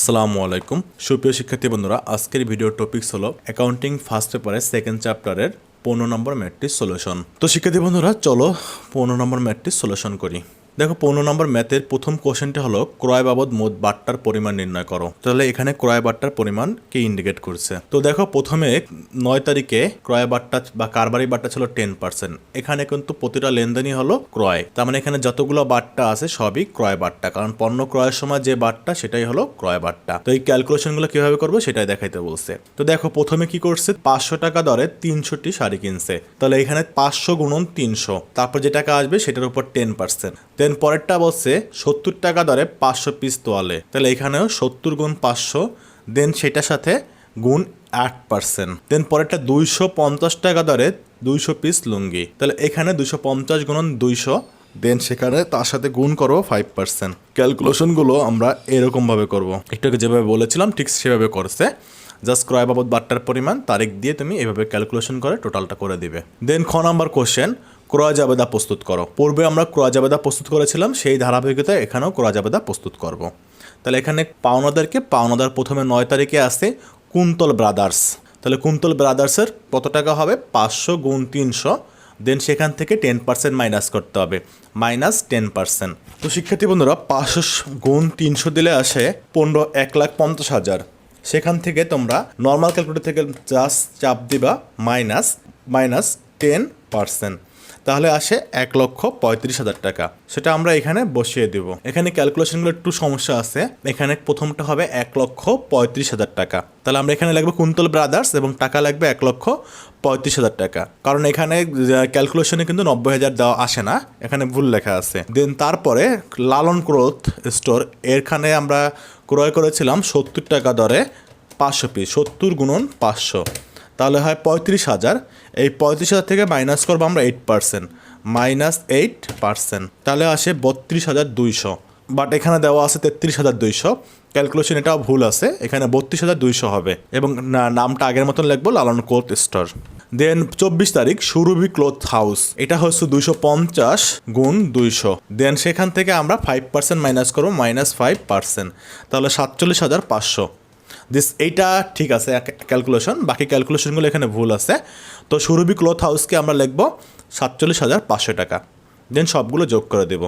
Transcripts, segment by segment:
আসসালামু আলাইকুম। সুপ্রিয় শিক্ষার্থী বন্ধুরা, আজকের ভিডিও টপিকস হলো অ্যাকাউন্টিং ফার্স্ট পেপারের সেকেন্ড চ্যাপ্টারের পনেরো নম্বর ম্যাট্রিক সলিউশন তো শিক্ষার্থী বন্ধুরা, চলো পনেরো নম্বর ম্যাট্রিক সলিউশন করি। দেখো, পনেরো নম্বর ম্যাথের প্রথম কোশ্চেনটা হলো, ক্রয় বাবদ মোট বাট্টার পরিমাণ নির্ণয় করো। তাহলে এখানে ক্রয় বাট্টার পরিমাণ কে ইন্ডিকেট করছে? তো দেখো, প্রথমে নয় তারিখে ক্রয় বাট্টা বা কারবারি বাট্টা ছিল টেন পার্সেন্ট এখানে কিন্তু প্রতিটা লেনদেনই হলো ক্রয়। তার মানে এখানে যতগুলো বাট্টা আছে, সবই ক্রয় বাট্টা। কারণ পণ্য ক্রয়ের সময় যে বাট্টা, সেটাই হলো ক্রয় বাট্টা। তো এই ক্যালকুলেশনগুলো কীভাবে করব, সেটাই দেখাইতে বলছে। তো দেখো, প্রথমে কি করছে? পাঁচশো টাকা দরে তিনশোটি শাড়ি কিনছে। তাহলে এখানে পাঁচশো গুণন তিনশো। তারপর যে টাকা আসবে, সেটার উপর টেন পার্সেন্ট দেন পরেরটা বলছে সত্তর টাকা দরে পাঁচশো পিস তোয়ালে। তাহলে এখানেও সত্তর গুণ পাঁচশো দেন সেটার সাথে গুণ আট পার্সেন্ট দেন পরেরটা দুইশো পঞ্চাশ টাকা দরে দুইশো পিস লুঙ্গি। তাহলে এখানে দুইশো পঞ্চাশ গুণন দুইশো দেন সেখানে তার সাথে গুণ করব ফাইভ পার্সেন্ট ক্যালকুলেশনগুলো আমরা এরকমভাবে করব। একটু যেভাবে বলেছিলাম, ঠিক সেভাবে করছে। জাস্ট ক্রয় বাবদ বাট্টার পরিমাণ, তারিখ দিয়ে তুমি এভাবে ক্যালকুলেশন করে টোটালটা করে দিবে। দেন খ নাম্বার কোশ্চেন ক্রয় জাবেদা প্রস্তুত করো। পূর্বে আমরা ক্রয় জাবেদা প্রস্তুত করেছিলাম, সেই ধারাবাহিকতায় এখানেও ক্রয় জাবেদা প্রস্তুত করব। তাহলে এখানে পাওনাদারকে, পাওনাদার প্রথমে নয় তারিখে আসে কুন্তল ব্রাদার্স। তাহলে কুন্তল ব্রাদার্সের কত টাকা হবে? পাঁচশো গুণ তিনশো, দেন সেখান থেকে টেন পার্সেন্ট মাইনাস করতে হবে। Minus ten percent. তো শিক্ষার্থী বন্ধুরা, পাঁচশো গুণ তিনশো দিলে আসে পনেরো এক লাখ পঞ্চাশ হাজার। সেখান থেকে তোমরা নর্মাল ক্যালকুলেটর থেকে জাস্ট চাপ দিবা, মাইনাস মাইনাস টেন পার্সেন্ট। তাহলে আসে এক লক্ষ পঁয়ত্রিশ হাজার টাকা। সেটা আমরা এখানে বসিয়ে দেব। এখানে ক্যালকুলেশনগুলো একটু সমস্যা আছে। এখানে প্রথমটা হবে এক লক্ষ পঁয়ত্রিশ হাজার টাকা। তাহলে আমরা এখানে লাগবে কুন্তল ব্রাদার্স এবং টাকা লাগবে এক লক্ষ পঁয়ত্রিশ হাজার টাকা। কারণ এখানে ক্যালকুলেশনে কিন্তু নব্বই হাজার দেওয়া আসে না। এখানে ভুল লেখা আছে। দেন তারপরে লালন ক্রোথ স্টোর এখানে আমরা ক্রয় করেছিলাম সত্তর টাকা দরে পাঁচশো পিস, সত্তর গুণন পাঁচশো। তাহলে হয় পঁয়ত্রিশ হাজার। এই পঁয়ত্রিশ হাজার থেকে মাইনাস করব আমরা eight percent minus eight percent তাহলে আসে বত্রিশ হাজার দুইশো। বাট এখানে দেওয়া আছে তেত্রিশ হাজার দুইশো। ক্যালকুলেশন এটাও ভুল আছে। এখানে বত্রিশ হাজার দুইশো হবে। এবং নামটা আগের মতন লিখব, লালন ক্লোথ স্টোর। দেন চব্বিশ তারিখ, সুরভি ক্লোথ হাউস। এটা হচ্ছে দুইশো পঞ্চাশ গুণ দুইশো। দেন সেখান থেকে আমরা ফাইভ পার্সেন্ট মাইনাস করব মাইনাস ফাইভ পার্সেন্ট তাহলে সাতচল্লিশ হাজার পাঁচশো। দিস এইটা ঠিক আছে ক্যালকুলেশন বাকি ক্যালকুলেশনগুলো এখানে ভুল আছে। তো সুরভি ক্লথ হাউসকে আমরা লিখব সাতচল্লিশ হাজার পাঁচশো টাকা। দেন সবগুলো যোগ করে দেব।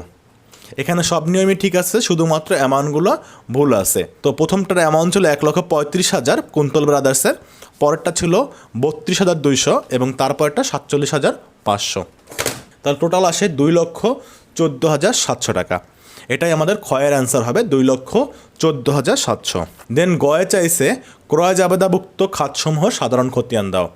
এখানে সব নিয়মই ঠিক আছে, শুধুমাত্র অ্যামাউন্টগুলো ভুল আছে। তো প্রথমটার অ্যামাউন্ট ছিল এক লক্ষ পঁয়ত্রিশ হাজার কুন্তল ব্রাদার্সের পরেরটা ছিল বত্রিশ হাজার দুইশো এবং তারপরটা সাতচল্লিশ হাজার পাঁচশো। তার টোটাল আসে দুই লক্ষ চোদ্দ হাজার সাতশো টাকা। এটাই আমাদের ক্ষয়ের অ্যান্সার হবে দুই লক্ষ চোদ্দ হাজার সাতশো। দেন গয়ে চাইছে, ক্রয় জাবেদাভুক্ত খাতসমূহ সাধারণ খতিয়ান দাও।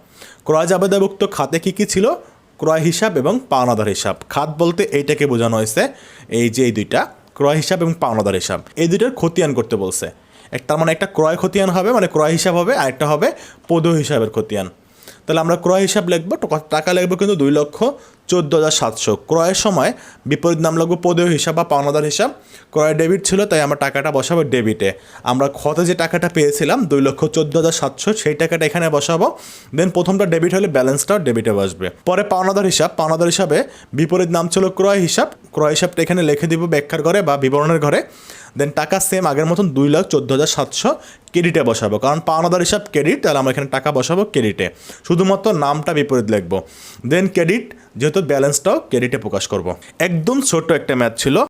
ক্রয় জাবেদাভুক্ত খাতে কী কী ছিল? ক্রয় হিসাব এবং পাওনাদার হিসাব। খাত বলতে এইটাকে বোঝানো হয়েছে, এই যে এই দুইটা, ক্রয় হিসাব এবং পাওনাদার হিসাব। এই দুইটার খতিয়ান করতে বলছে। একটা মানে একটা ক্রয় খতিয়ান হবে মানে ক্রয় হিসাব হবে আর একটা হবে পদ হিসাবের খতিয়ান। তাহলে আমরা ক্রয় হিসাব লিখব টাকা লিখব কিন্তু দুই লক্ষ চোদ্দ হাজার সাতশো। ক্রয়ের সময় বিপরীত নাম লিখব পদেয় হিসাব বা পাওনাদার হিসাব। ক্রয় ডেবিট ছিল, তাই আমরা টাকাটা বসাবো ডেবিটে। আমরা ক্ষতে যে টাকাটা পেয়েছিলাম, দুই লক্ষ চোদ্দ হাজার সাতশো, সেই টাকাটা এখানে বসাবো। দেন প্রথমটা ডেবিট হলে ব্যালেন্সটাও ডেবিটে বসবে। পরে পাওনাদার হিসাব, পাওনাদার হিসাবে বিপরীত নাম ছিল ক্রয় হিসাব। ক্রয় হিসাবটা এখানে লিখে দিব ব্যাখ্যার ঘরে বা বিবরণের ঘরে। দেন টাকা সেম আগের মতন দুই লাখ চোদ্দ হাজার সাতশো ক্রেডিটে বসাবো। কারণ পাওনাদার হিসাব ক্রেডিট তাহলে আমরা এখানে টাকা বসাবো ক্রেডিটে শুধুমাত্র নামটা বিপরীত লিখব। দেন ক্রেডিট যেহেতু ব্যালেন্সটাও ক্রেডিটে প্রকাশ করব। একদম ছোট একটা ম্যাথ ছিল।